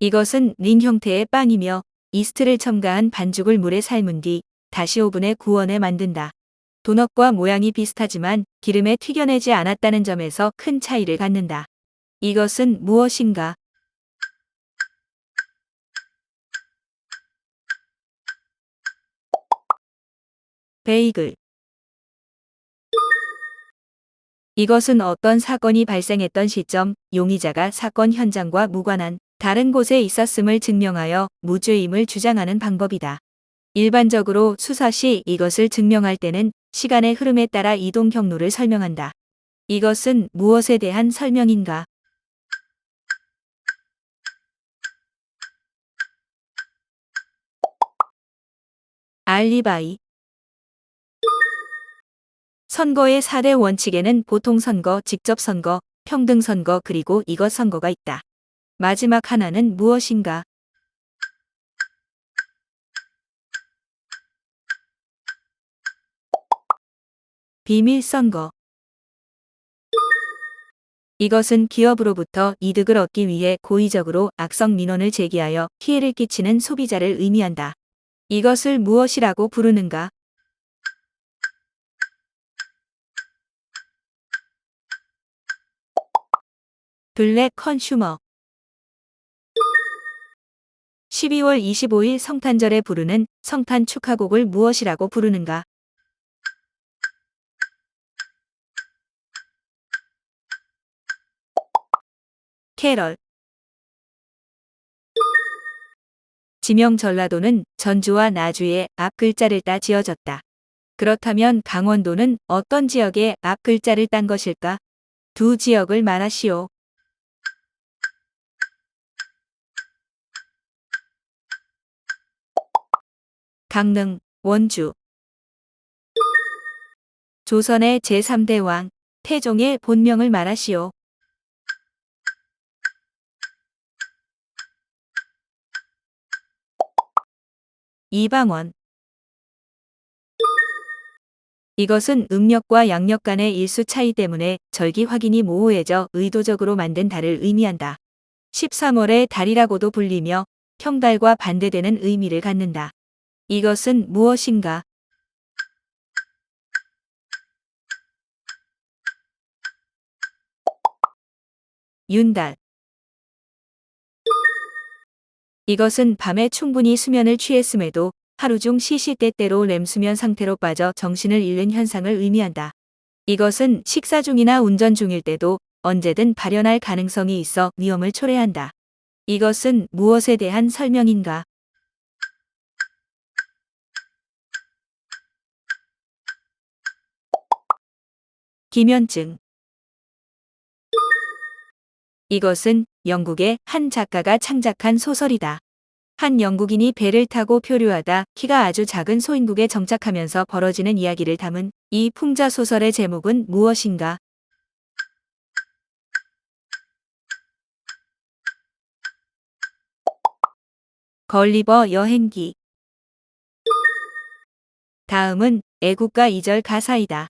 이것은 링 형태의 빵이며 이스트를 첨가한 반죽을 물에 삶은 뒤 다시 오븐에 구워내 만든다. 도넛과 모양이 비슷하지만 기름에 튀겨내지 않았다는 점에서 큰 차이를 갖는다. 이것은 무엇인가? 베이글 이것은 어떤 사건이 발생했던 시점, 용의자가 사건 현장과 무관한 다른 곳에 있었음을 증명하여 무죄임을 주장하는 방법이다. 일반적으로 수사 시 이것을 증명할 때는 시간의 흐름에 따라 이동 경로를 설명한다. 이것은 무엇에 대한 설명인가? 알리바이 선거의 4대 원칙에는 보통 선거, 직접 선거, 평등 선거 그리고 이것 선거가 있다. 마지막 하나는 무엇인가? 비밀 선거 이것은 기업으로부터 이득을 얻기 위해 고의적으로 악성 민원을 제기하여 피해를 끼치는 소비자를 의미한다. 이것을 무엇이라고 부르는가? 블랙 컨슈머 12월 25일 성탄절에 부르는 성탄 축하곡을 무엇이라고 부르는가? 캐럴 지명 전라도는 전주와 나주의 앞 글자를 따 지어졌다. 그렇다면 강원도는 어떤 지역의 앞 글자를 딴 것일까? 두 지역을 말하시오. 강릉, 원주 조선의 제3대 왕, 태종의 본명을 말하시오. 이방원 이것은 음력과 양력 간의 일수 차이 때문에 절기 확인이 모호해져 의도적으로 만든 달을 의미한다. 13월의 달이라고도 불리며 형달과 반대되는 의미를 갖는다. 이것은 무엇인가? 윤달 이것은 밤에 충분히 수면을 취했음에도 하루 중 시시때때로 렘수면 상태로 빠져 정신을 잃는 현상을 의미한다. 이것은 식사 중이나 운전 중일 때도 언제든 발현할 가능성이 있어 위험을 초래한다. 이것은 무엇에 대한 설명인가? 기면증 이것은 영국의 한 작가가 창작한 소설이다. 한 영국인이 배를 타고 표류하다 키가 아주 작은 소인국에 정착하면서 벌어지는 이야기를 담은 이 풍자 소설의 제목은 무엇인가? 걸리버 여행기 다음은 애국가 2절 가사이다.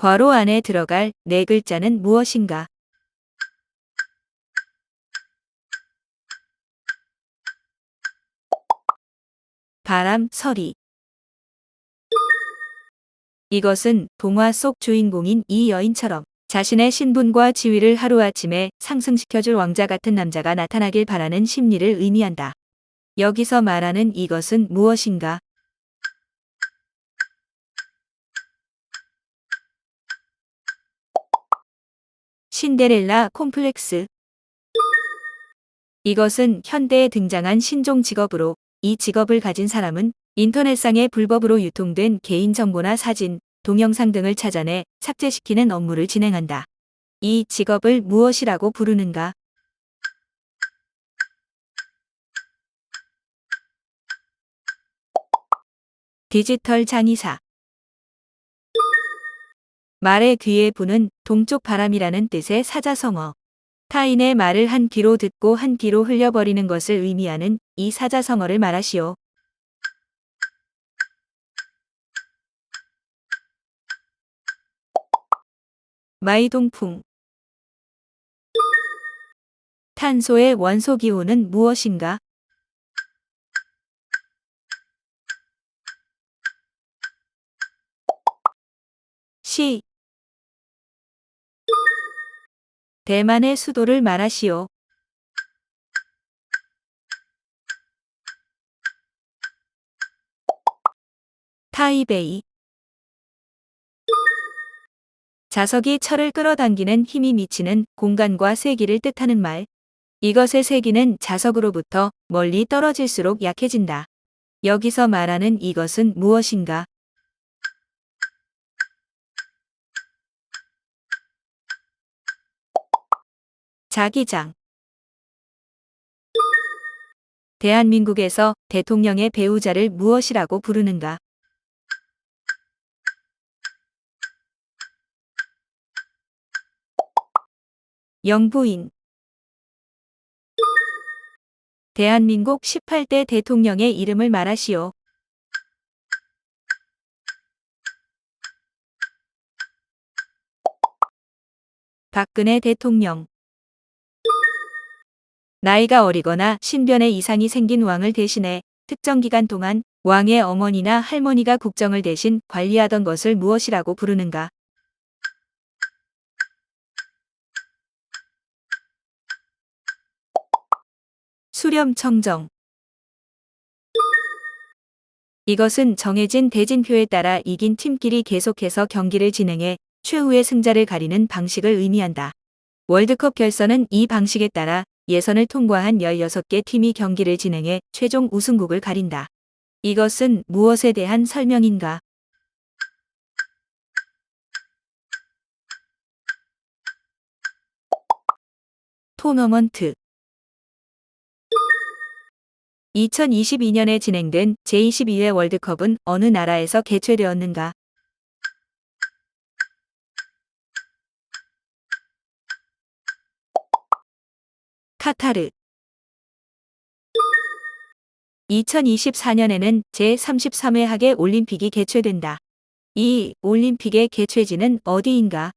괄호 안에 들어갈 네 글자는 무엇인가? 바람, 서리. 이것은 동화 속 주인공인 이 여인처럼 자신의 신분과 지위를 하루아침에 상승시켜줄 왕자 같은 남자가 나타나길 바라는 심리를 의미한다. 여기서 말하는 이것은 무엇인가? 신데렐라 콤플렉스 이것은 현대에 등장한 신종 직업으로 이 직업을 가진 사람은 인터넷상에 불법으로 유통된 개인정보나 사진, 동영상 등을 찾아내 삭제시키는 업무를 진행한다. 이 직업을 무엇이라고 부르는가? 디지털 장의사 말의 뒤에 부는 동쪽 바람이라는 뜻의 사자성어. 타인의 말을 한 귀로 듣고 한 귀로 흘려버리는 것을 의미하는 이 사자성어를 말하시오. 마이동풍 탄소의 원소 기호는 무엇인가? 시 대만의 수도를 말하시오. 타이베이 자석이 철을 끌어당기는 힘이 미치는 공간과 세기를 뜻하는 말. 이것의 세기는 자석으로부터 멀리 떨어질수록 약해진다. 여기서 말하는 이것은 무엇인가? 자기장 대한민국에서 대통령의 배우자를 무엇이라고 부르는가? 영부인 대한민국 18대 대통령의 이름을 말하시오. 박근혜 대통령 나이가 어리거나 신변에 이상이 생긴 왕을 대신해 특정 기간 동안 왕의 어머니나 할머니가 국정을 대신 관리하던 것을 무엇이라고 부르는가? 수렴청정 이것은 정해진 대진표에 따라 이긴 팀끼리 계속해서 경기를 진행해 최후의 승자를 가리는 방식을 의미한다. 월드컵 결선은 이 방식에 따라 예선을 통과한 16개 팀이 경기를 진행해 최종 우승국을 가린다. 이것은 무엇에 대한 설명인가? 토너먼트 2022년에 진행된 제22회 월드컵은 어느 나라에서 개최되었는가? 카타르 2024년에는 제33회 하계 올림픽이 개최된다. 이 올림픽의 개최지는 어디인가?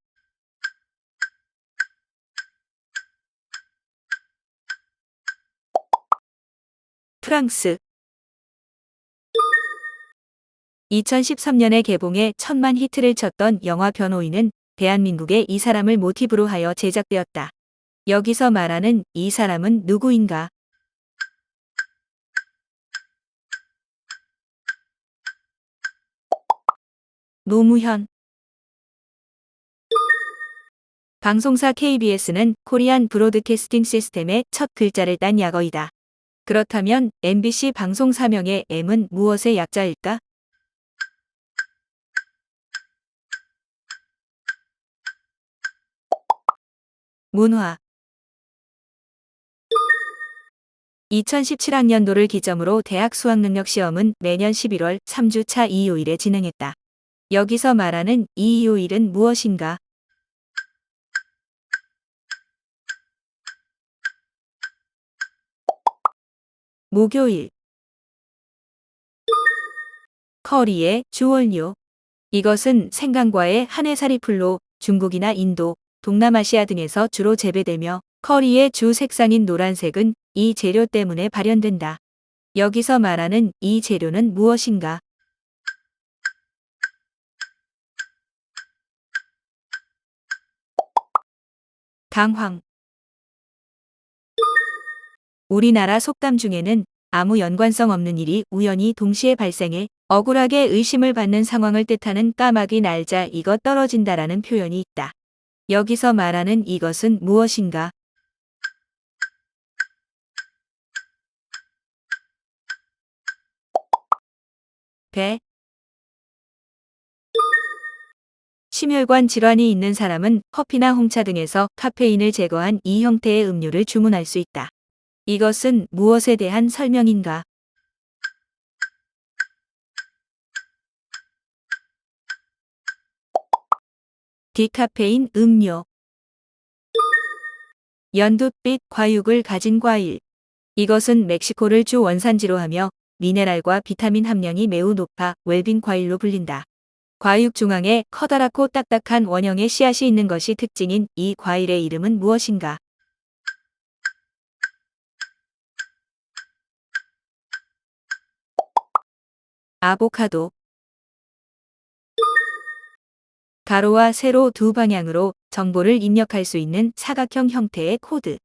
프랑스 2013년에 개봉해 천만 히트를 쳤던 영화 변호인은 대한민국의 이 사람을 모티브로 하여 제작되었다. 여기서 말하는 이 사람은 누구인가? 노무현 방송사 KBS는 코리안 브로드캐스팅 시스템의 첫 글자를 딴 약어이다. 그렇다면 MBC 방송 사명의 M은 무엇의 약자일까? 문화 2017학년도를 기점으로 대학 수학능력 시험은 매년 11월 3주차 이요일에 진행했다. 여기서 말하는 이요일은 무엇인가? 목요일 커리의 주원료 이것은 생강과의 한해살이 풀로 중국이나 인도, 동남아시아 등에서 주로 재배되며 커리의 주 색상인 노란색은 이 재료 때문에 발현된다. 여기서 말하는 이 재료는 무엇인가? 강황 우리나라 속담 중에는 아무 연관성 없는 일이 우연히 동시에 발생해 억울하게 의심을 받는 상황을 뜻하는 까마귀 날자 이것 떨어진다라는 표현이 있다. 여기서 말하는 이것은 무엇인가? 배 심혈관 질환이 있는 사람은 커피나 홍차 등에서 카페인을 제거한 이 형태의 음료를 주문할 수 있다. 이것은 무엇에 대한 설명인가? 디카페인 음료 연두빛 과육을 가진 과일 이것은 멕시코를 주 원산지로 하며 미네랄과 비타민 함량이 매우 높아 웰빙 과일로 불린다. 과육 중앙에 커다랗고 딱딱한 원형의 씨앗이 있는 것이 특징인 이 과일의 이름은 무엇인가? 아보카도 가로와 세로 두 방향으로 정보를 입력할 수 있는 사각형 형태의 코드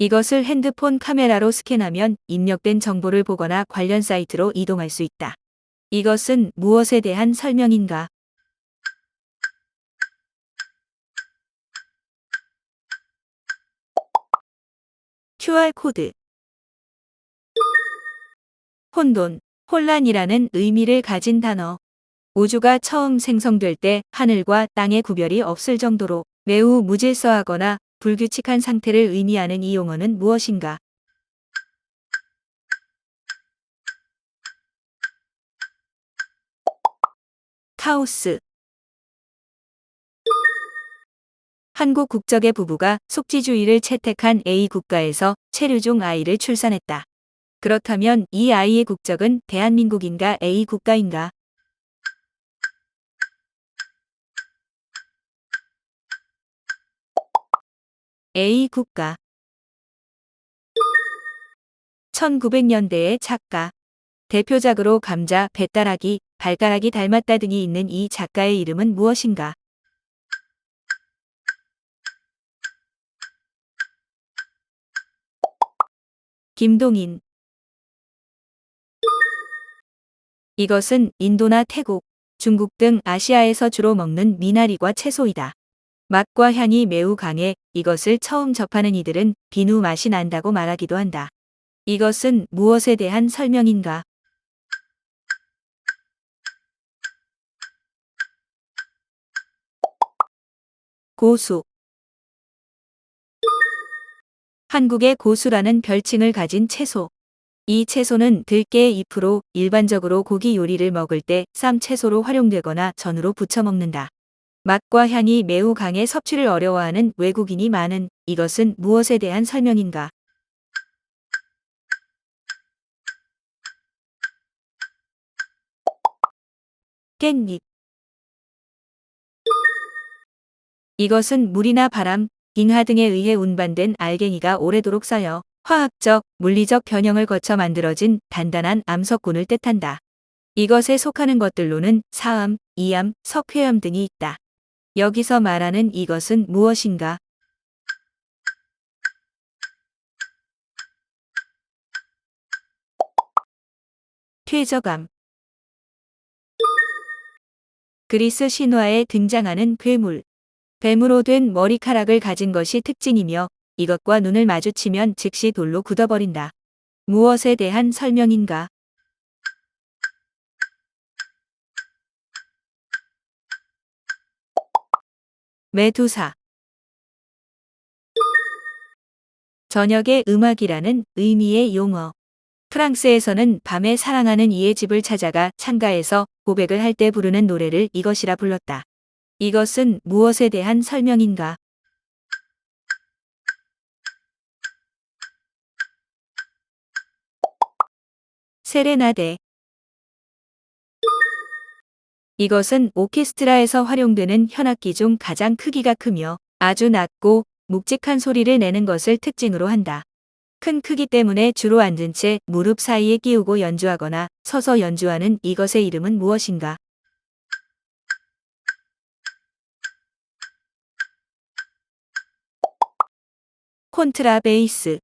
이것을 핸드폰 카메라로 스캔하면 입력된 정보를 보거나 관련 사이트로 이동할 수 있다. 이것은 무엇에 대한 설명인가? QR코드 혼돈, 혼란이라는 의미를 가진 단어. 우주가 처음 생성될 때 하늘과 땅의 구별이 없을 정도로 매우 무질서하거나 불규칙한 상태를 의미하는 이 용어는 무엇인가? 카오스 한국 국적의 부부가 속지주의를 채택한 A 국가에서 체류중 아이를 출산했다. 그렇다면 이 아이의 국적은 대한민국인가 A 국가인가? A 국가 1900년대의 작가 대표작으로 감자, 배따라기, 발가락이 닮았다 등이 있는 이 작가의 이름은 무엇인가? 김동인 이것은 인도나 태국, 중국 등 아시아에서 주로 먹는 미나리과 채소이다. 맛과 향이 매우 강해 이것을 처음 접하는 이들은 비누 맛이 난다고 말하기도 한다. 이것은 무엇에 대한 설명인가? 고수 한국의 고수라는 별칭을 가진 채소. 이 채소는 들깨의 잎으로 일반적으로 고기 요리를 먹을 때 쌈 채소로 활용되거나 전으로 부쳐 먹는다. 맛과 향이 매우 강해 섭취를 어려워하는 외국인이 많은 이것은 무엇에 대한 설명인가? 깻잎 이것은 물이나 바람, 빙하 등에 의해 운반된 알갱이가 오래도록 쌓여 화학적, 물리적 변형을 거쳐 만들어진 단단한 암석군을 뜻한다. 이것에 속하는 것들로는 사암, 이암, 석회암 등이 있다. 여기서 말하는 이것은 무엇인가? 퇴적암 그리스 신화에 등장하는 괴물. 뱀으로 된 머리카락을 가진 것이 특징이며 이것과 눈을 마주치면 즉시 돌로 굳어버린다. 무엇에 대한 설명인가? 메두사 저녁의 음악이라는 의미의 용어. 프랑스에서는 밤에 사랑하는 이의 집을 찾아가 창가에서 고백을 할 때 부르는 노래를 이것이라 불렀다. 이것은 무엇에 대한 설명인가? 세레나데 이것은 오케스트라에서 활용되는 현악기 중 가장 크기가 크며 아주 낮고 묵직한 소리를 내는 것을 특징으로 한다. 큰 크기 때문에 주로 앉은 채 무릎 사이에 끼우고 연주하거나 서서 연주하는 이것의 이름은 무엇인가? 콘트라베이스